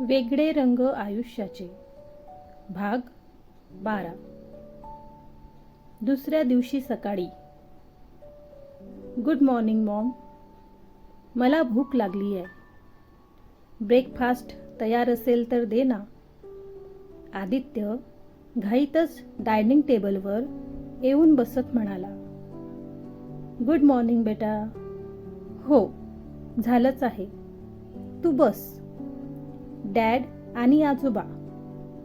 वेगळे रंग आयुष्याचे. भाग बारा. दुसऱ्या दिवशी सकाळी. Good morning mom. मला भूक लागली आहे. ब्रेकफास्ट तयार असेल तर दे ना. आदित्य घाईतच डायनिंग टेबलवर येऊन बसत म्हणाला. गुड मॉर्निंग बेटा. हो झालंच आहे. तू बस. डॅड आणि आजोबा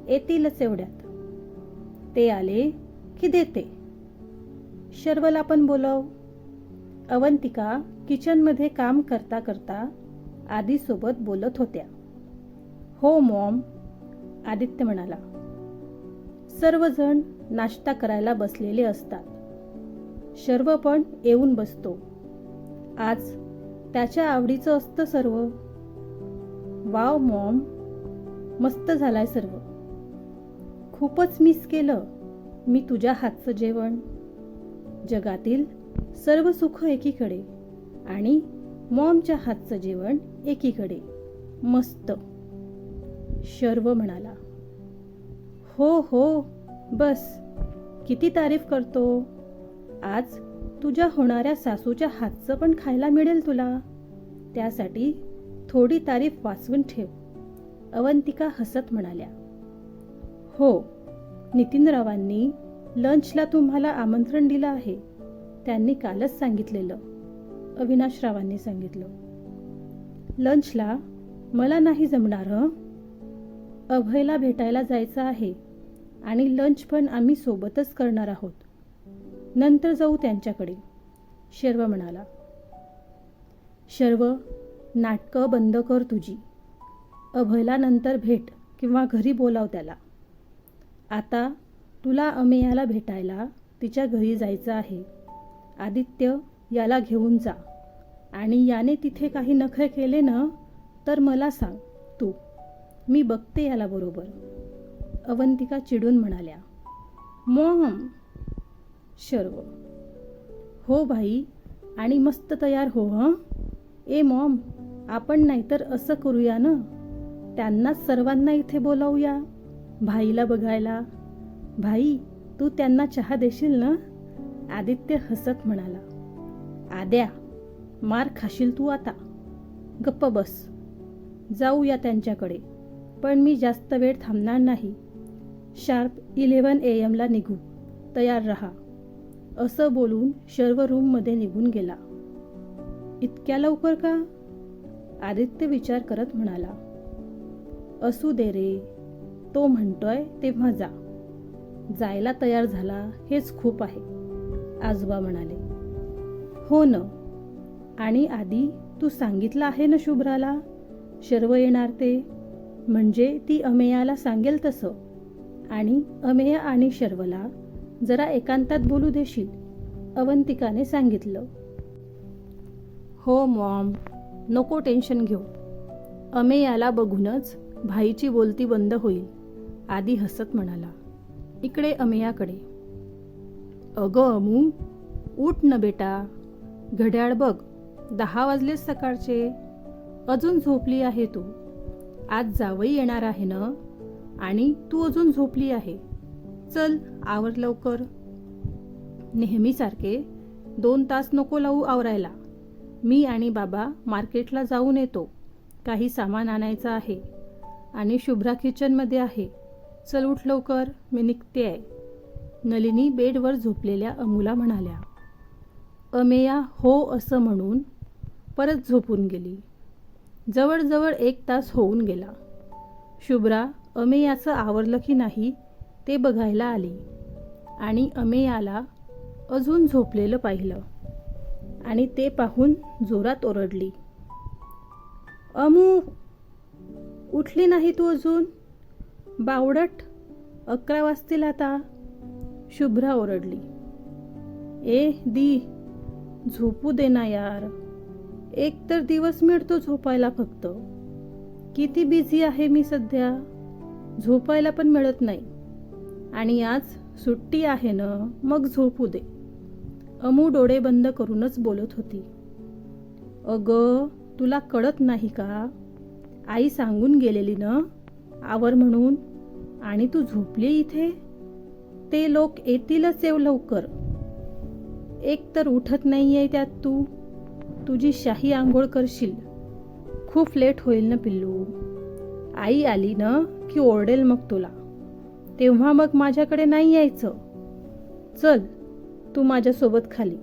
येतीलच एवढ्यात. ते आले की देते. शर्वला पण बोलव. अवंतिका किचनमध्ये काम करता करता आधीसोबत बोलत होत्या. हो मॉम आदित्य म्हणाला. सर्वजण नाश्ता करायला बसलेले असतात. शर्व पण येऊन बसतो. आज त्याच्या आवडीचं असतं सर्व. वाव मॉम मस्त झालाय सर्व. खूपच मिस केलं मी तुझ्या हातचं जेवण. जगातील सर्व सुख एकीकडे आणि मॉमच्या हातचं जेवण एकीकडे. मस्त. शर्व म्हणाला. हो हो बस. किती तारीफ करतो. आज तुझ्या होणाऱ्या सासूच्या हातचं पण खायला मिळेल तुला. त्यासाठी थोडी तारीफ वाचवून ठेव. अवंतिका हसत म्हणाल्या. हो नितीनरावांनी लंचला तुम्हाला आमंत्रण दिलं आहे. त्यांनी कालच सांगितलेलं अविनाशरावांनी सांगितलं. लंचला मला नाही जमणार हं? अभयला भेटायला जायचं आहे आणि लंच पण आम्ही सोबतच करणार आहोत. नंतर जाऊ त्यांच्याकडे शर्व म्हणाला. शर्व नाटकं बंद कर तुझी. अभयला नंतर भेट किंवा घरी बोलाव त्याला. आता तुला अमेयाला भेटायला तिच्या घरी जायचं आहे. आदित्य याला घेऊन जा. आणि याने तिथे काही नखरे केले ना तर मला सांग तू. मी बघते याला बरोबर. अवंतिका चिडून म्हणाल्या मॉम. शर्व. हो भाई आणि मस्त तयार हो हं? ए मॉम आपण नाहीतर असं करूया ना? त्यांनाच सर्वांना इथे बोलावूया. भाईला बघायला. भाई तू त्यांना चहा देशील ना? आदित्य हसत म्हणाला. आद्या मार खाशील तू आता. गप्प बस. जाऊया त्यांच्याकडे. पण मी जास्त वेळ थांबणार नाही. शार्प इलेवन ए एमला निघू. तयार रहा. असं बोलून शर्व रूममध्ये निघून गेला. इतक्या लवकर का? आदित्य विचार करत म्हणाला असू दे रे तो म्हणतोय तेव्हा जा. जायला तयार झाला हेच खूप आहे आजोबा म्हणाले. हो न. आणि आधी तू सांगितलं आहे ना शुभ्राला? शर्व येणार ते. म्हणजे ती अमेयाला सांगेल तसं. आणि अमेया आणि शर्वला जरा एकांतात बोलू देशील अवंतिकाने सांगितलं. हो मॉम. नको टेन्शन घेऊ. अमेयाला बघूनच भाईची बोलती बंद होईल. आधी हसत म्हणाला. इकडे अमेयाकडे. अगं अमू उठ न बेटा. घड्याळ बघ दहा वाजलेच सकाळचे. अजून झोपली आहे तू. आज जावई येणार आहे ना? आणि तू अजून झोपली आहे. चल आवर लवकर. नेहमीसारखे दोन तास नको लावू आवरायला. मी आणि बाबा मार्केटला जाऊन येतो. काही सामान आणायचं आहे. आणि शुभ्रा किचनमध्ये आहे. चल उठ लवकर मी निघते आहे. नलिनी बेडवर झोपलेल्या अमूला म्हणाल्या अमेया हो असं म्हणून परत झोपून गेली. जवळजवळ एक तास होऊन गेला. शुभ्रा अमेयाचं आवरलं की नाही ते बघायला आली आणि अमेयाला अजून झोपलेलं पाहिलं. आणि ते पाहून जोरात ओरडली. अमू उठली नाही तू अजून? बावडट अकरा वाजतील आता. शुभ्रा ओरडली. ए दी झोपू दे ना यार. एक तर दिवस मिळतो झोपायला फक्त. किती बिझी आहे मी सध्या. झोपायला पण मिळत नाही. आणि आज सुट्टी आहे ना मग झोपू दे. अमू डोळे बंद करूनच बोलत होती. अगं तुला कळत नाही का? आई सांगून गेलेली ना? आवर म्हणून. आणि तू झोपली इथे? ते लोक येतीलच येऊ लवकर. एक तर उठत नाही आहे त्यात तू. तुझी शाही आंघोळ करशील. खूप लेट होईल ना पिल्लू? आई आली ना की ओरडेल मग तुला. तेव्हा मग माझ्याकडे नाही यायचं. चल. तू माझ्यासोबत खाली.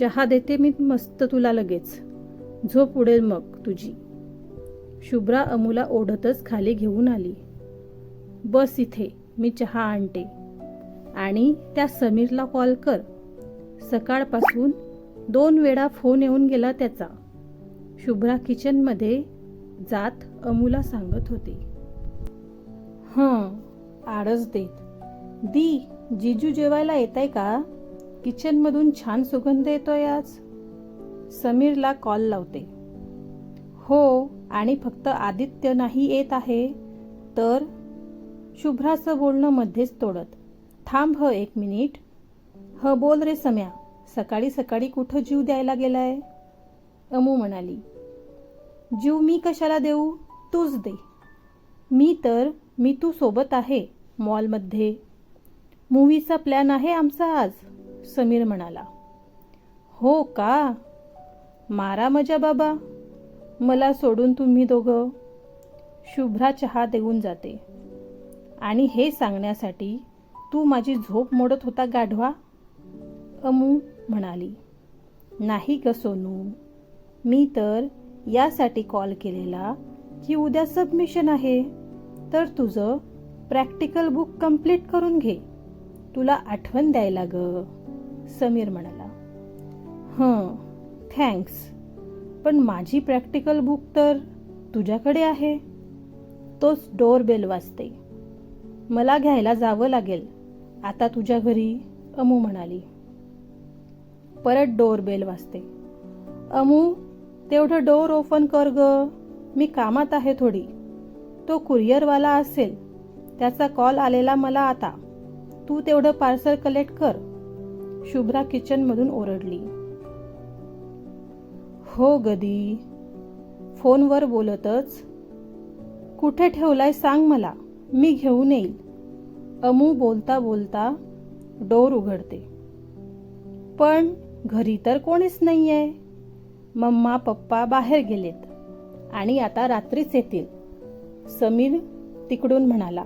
चहा देते मी मस्त तुला लगेच. झोप उडेल मग तुझी. शुभ्रा अमूला ओढतच खाली घेऊन आली. बस इथे मी चहा आणते. आणि त्या समीरला कॉल कर. सकाळपासून दोन वेळा फोन येऊन गेला त्याचा. शुभ्रा किचनमध्ये जात अमूला सांगत होती. हं आळस देत. दी जिजू जेवायला येत आहे का? किचनमधून छान सुगंध येतोय आज. समीरला कॉल लावते. हो आणि फक्त आदित्य नाही येत आहे तर? शुभ्राचं बोलणं मध्येच तोडत. थांब ह एक मिनिट. ह बोल रे सम्या. सकाळी सकाळी कुठं जीव द्यायला गेलाय? अमू म्हणाली. जीव मी कशाला देऊ? तूच दे. मी तर मी तू सोबत आहे मॉलमध्ये. मूवीचा प्लॅन आहे आमचा आज. समीर म्हणाला हो का? मारा मजा बाबा. मला सोडून तुम्ही दोघं. शुभ्रा चहा देऊन जाते. आणि हे सांगण्यासाठी तू माझी झोप मोडत होता गाढवा? अमू म्हणाली नाही ग सोनू. मी तर यासाठी कॉल केलेला की उद्या सबमिशन आहे. तर तुझं प्रॅक्टिकल बुक कंप्लीट करून घे. तुला आठवण द्यायला ग. समीर म्हणाला हं थँक्स. पण माझी प्रॅक्टिकल बुक तर तुझ्याकडे आहे. तोच डोर बेल वाजते. मला घ्यायला जावं लागेल. आता तुझ्या घरी अमू म्हणाली. परत डोर बेल वाजते. अमू तेवढं डोर ओपन कर ग. मी कामात आहे थोडी. तो कुरिअरवाला असेल. त्याचा कॉल आलेला मला आता. तू तेवढं पार्सल कलेक्ट कर. शुभ्रा किचनमधून ओरडली. हो गदी फोनवर बोलतच कुठे ठेवलाय सांग मला मी घेऊन येईल. अमू बोलता बोलता डोर उघडते. पण घरी तर कोणीच नाहीये. मम्मा पप्पा बाहेर गेलेत आणि आता रात्रीच येतील. समीर तिकडून म्हणाला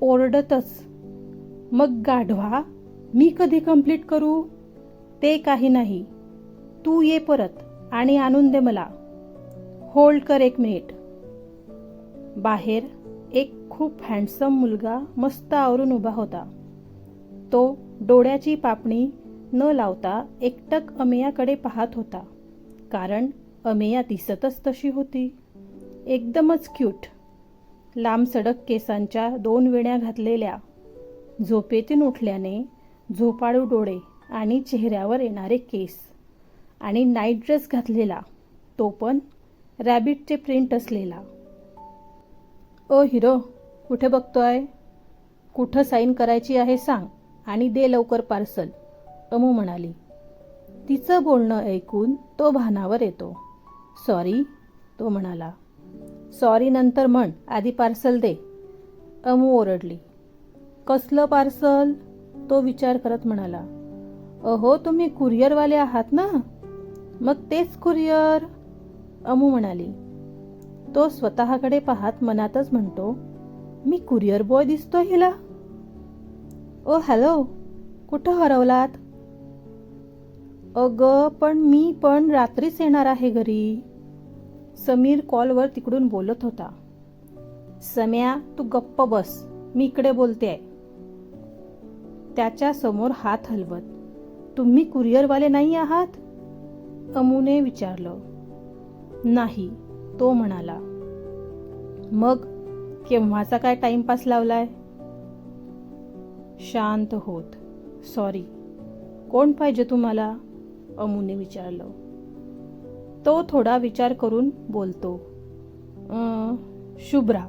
ओरडतच मग गाढवा मी कधी कंप्लीट करू? ते काही नाही. तू ये परत आणि आणून दे मला. होल्ड कर एक मिनिट बाहेर एक खूप हँडसम मुलगा मस्त आवरून उभा होता. तो डोळ्याची पापणी न लावता एकटक अमेयाकडे पाहत होता. कारण अमेया दिसतच तशी होती. एकदमच क्यूट लांब सडक केसांच्या दोन वेण्या घातलेल्या. झोपेतून उठल्याने झोपाळू डोळे आणि चेहऱ्यावर येणारे केस. आणि नाईट ड्रेस घातलेला तो पण रॅबिटचे प्रिंट असलेला. ओ हिरो कुठे बघतोय? कुठं साईन करायची आहे सांग आणि दे लवकर पार्सल अमू म्हणाली. तिचं बोलणं ऐकून तो भानावर येतो. सॉरी तो म्हणाला. सॉरी नंतर म्हण आधी पार्सल दे. अमू ओरडली. कसलं पार्सल तो विचार करत म्हणाला अहो तुम्ही कुरिअरवाले आहात ना? मग तेच कुरिअर? अमू म्हणाली तो स्वतःकडे पाहत मनातच म्हणतो मी कुरिअर बॉय दिसतो हिला. ओ हॅलो कुठं हरवलात? अगं पण मी पण रात्रीच येणार आहे घरी. समीर कॉलवर तिकडून बोलत होता सम्या तू गप्प बस मी इकडे बोलते आहे त्याच्यासमोर हात हलवत तुम्ही कुरिअरवाले नाही आहात? अमूने विचारलं. नाही तो म्हणाला. मग केव्हाचा काय टाइमपास लावलाय? शांत होत. सॉरी. कोण पाहिजे तुम्हाला? अमूने विचारलं. तो थोडा विचार करून बोलतो. शुभ्रा.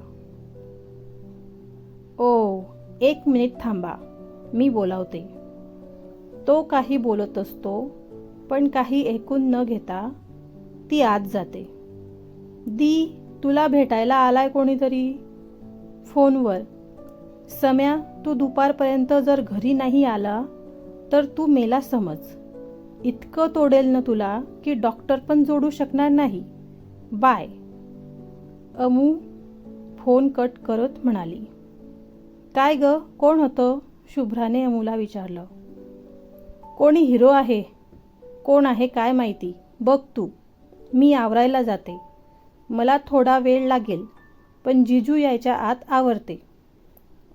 ओ एक मिनिट थांबा. मी बोलावते. तो काही बोलत असतो पण काही ऐकून न घेता ती आत जाते. दी तुला भेटायला आलाय कोणीतरी? फोनवर. सम्या तू दुपारपर्यंत जर घरी नाही आला तर तू मेला समज. इतकं तोडेल ना तुला की डॉक्टर पण जोडू शकणार नाही. बाय. अमू फोन कट करत म्हणाली. काय ग कोण होतं? शुभ्राने अमूला विचारलं. कोणी हिरो आहे? कोण आहे काय माहिती? बघ तू. मी आवरायला जाते. मला थोडा वेळ लागेल पण जिजू यायच्या आत आवरते.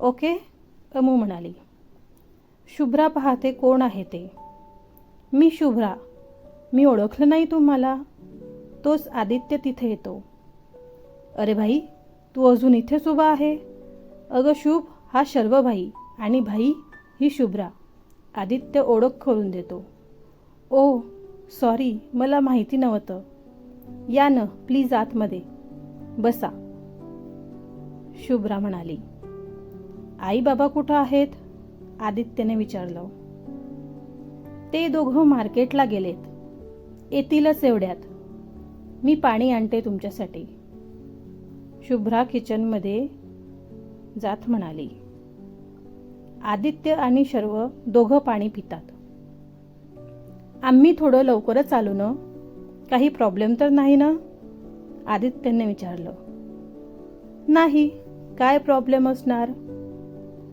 ओके अमू म्हणाली. शुभ्रा पाहते कोण आहे ते. मी शुभ्रा. मी ओळखलं नाही तुम्हाला. तोच आदित्य तिथे येतो. अरे भाई तू अजून इथेच उभा आहे? अगं शुभ हा शर्व भाई. आणि भाई ही शुभ्रा. आदित्य ओळख करून देतो. ओ सॉरी मला माहिती नव्हतं. या न प्लीज आतमध्ये. बसा. शुभ्रा म्हणाली. आई बाबा कुठं आहेत? आदित्यने विचारलं. ते दोघं मार्केटला गेलेत. येतीलच एवढ्यात. मी पाणी आणते तुमच्यासाठी. शुभ्रा किचनमध्ये जात म्हणाली. आदित्य आणि शर्व दोघं पाणी पितात. आम्ही थोडं लवकरच आलो ना? काही प्रॉब्लेम तर नाही ना? आदित्यने विचारलं. नाही काय प्रॉब्लेम असणार?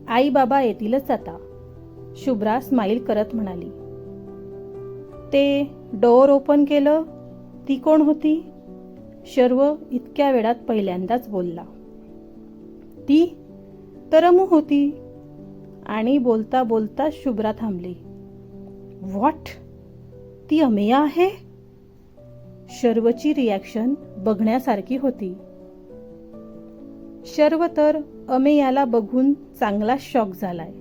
आई बाबा येतीलच आता. शुभ्रा स्माईल करत म्हणाली. ते डोअर ओपन केलं. ती कोण होती? शर्व इतक्या वेळात पहिल्यांदाच बोलला. ती तरमू होती. आणि बोलता बोलता शुभ्रा थांबली. व्हॉट? ती अमेया आहे? शर्वची रिॲक्शन बघण्यासारखी होती. शर्व तर अमेयाला बघून चांगला शॉक झालाय.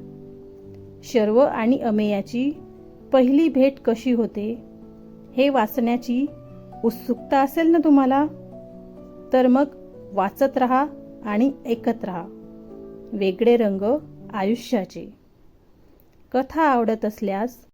शर्व आणि अमेयाची पहिली भेट कशी होते हे वाचण्याची उत्सुकता असेल ना तुम्हाला? तर मग वाचत रहा आणि ऐकत रहा. वेगळे रंग आयुष्याची. कथा आवडत असल्यास